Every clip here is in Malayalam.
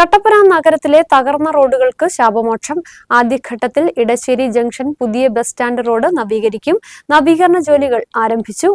കട്ടപ്പന നഗരത്തിലെ തകർന്ന റോഡുകൾക്ക് ശാപമോക്ഷം. ആദ്യഘട്ടത്തിൽ ഇടശ്ശേരി ജംഗ്ഷൻ പുതിയ ബസ് സ്റ്റാൻഡ് റോഡ് നവീകരിക്കും. നവീകരണ ജോലികൾ ആരംഭിച്ചു.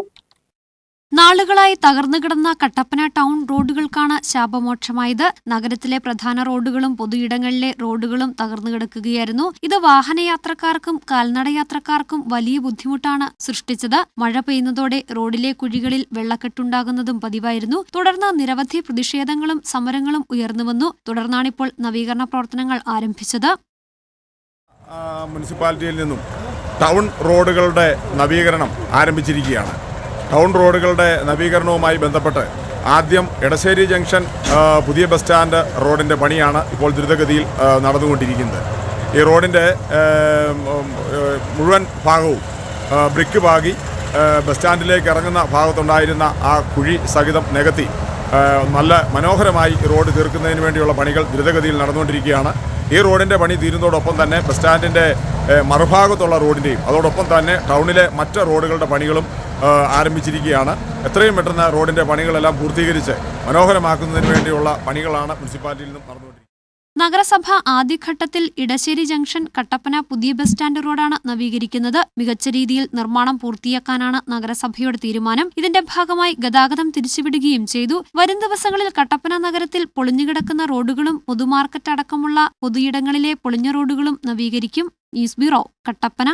നാളുകളായി തകർന്നു കിടന്ന കട്ടപ്പന ടൗൺ റോഡുകൾക്കാണ് ശാപമോക്ഷമായത്. നഗരത്തിലെ പ്രധാന റോഡുകളും പൊതുയിടങ്ങളിലെ റോഡുകളും തകർന്നു കിടക്കുകയായിരുന്നു. ഇത് വാഹനയാത്രക്കാർക്കും കാൽനടയാത്രക്കാർക്കും വലിയ ബുദ്ധിമുട്ടാണ് സൃഷ്ടിച്ചത്. മഴ പെയ്യുന്നതോടെ റോഡിലെ കുഴികളിൽ വെള്ളക്കെട്ടുണ്ടാകുന്നതും പതിവായിരുന്നു. തുടർന്ന് നിരവധി പ്രതിഷേധങ്ങളും സമരങ്ങളും ഉയർന്നുവന്നു തുടർന്നാണിപ്പോൾ നവീകരണ പ്രവർത്തനങ്ങൾ ആരംഭിച്ചത്. മുനിസിപ്പാലിറ്റിയിൽ നിന്നും ടൗൺ റോഡുകളുടെ നവീകരണം ആരംഭിച്ചിരിക്കുകയാണ്. ടൗൺ റോഡുകളുടെ നവീകരണവുമായി ബന്ധപ്പെട്ട് ആദ്യം എടശ്ശേരി ജംഗ്ഷൻ പുതിയ ബസ് സ്റ്റാൻഡ് റോഡിന്റെ പണിയാണ് ഇപ്പോൾ ദ്രുതഗതിയിൽ നടന്നുകൊണ്ടിരിക്കുന്നത്. ഈ റോഡിന്റെ മുഴുവൻ ഭാഗവും ബ്രിക്ക് പാകി ബസ് സ്റ്റാൻഡിലേക്ക് ഇറങ്ങുന്ന ഭാഗത്തുണ്ടായിരുന്ന ആ കുഴി സഹിതം നികത്തി നല്ല മനോഹരമായി റോഡ് തീർക്കുന്നതിന് വേണ്ടിയുള്ള പണികൾ ദ്രുതഗതിയിൽ നടന്നുകൊണ്ടിരിക്കുകയാണ്. ഈ റോഡിന്റെ പണി തീരുന്നതോടൊപ്പം തന്നെ ബസ് സ്റ്റാൻഡിന്റെ മറുഭാഗത്തുള്ള റോഡിന്റെയും അതോടൊപ്പം തന്നെ ടൗണിലെ മറ്റ് റോഡുകളുടെ പണികളും ആരംഭിച്ചിരിക്കുകയാണ്. എത്രയും പെട്ടെന്ന് റോഡിന്റെ പണികളെല്ലാം പൂർത്തീകരിച്ച് മനോഹരമാക്കുന്നതിന് വേണ്ടിയുള്ള പണികളാണ് മുനിസിപ്പാലിറ്റിയിൽ നിന്നും നടന്നുകൊണ്ടിരിക്കുന്നത്. നഗരസഭ ആദ്യഘട്ടത്തിൽ ഇടശ്ശേരി ജംഗ്ഷൻ കട്ടപ്പന പുതിയ ബസ് സ്റ്റാൻഡ് റോഡാണ് നവീകരിക്കുന്നത്. മികച്ച രീതിയിൽ നിർമ്മാണം പൂർത്തിയാക്കാനാണ് നഗരസഭയുടെ തീരുമാനം. ഇതിന്റെ ഭാഗമായി ഗതാഗതം തിരിച്ചുവിടുകയും ചെയ്തു. വരും ദിവസങ്ങളിൽ കട്ടപ്പന നഗരത്തിൽ പൊളിഞ്ഞുകിടക്കുന്ന റോഡുകളും പൊതുമാർക്കറ്റ് അടക്കമുള്ള പൊതുയിടങ്ങളിലെ പൊളിഞ്ഞ റോഡുകളും നവീകരിക്കും. News bureau Kattappana.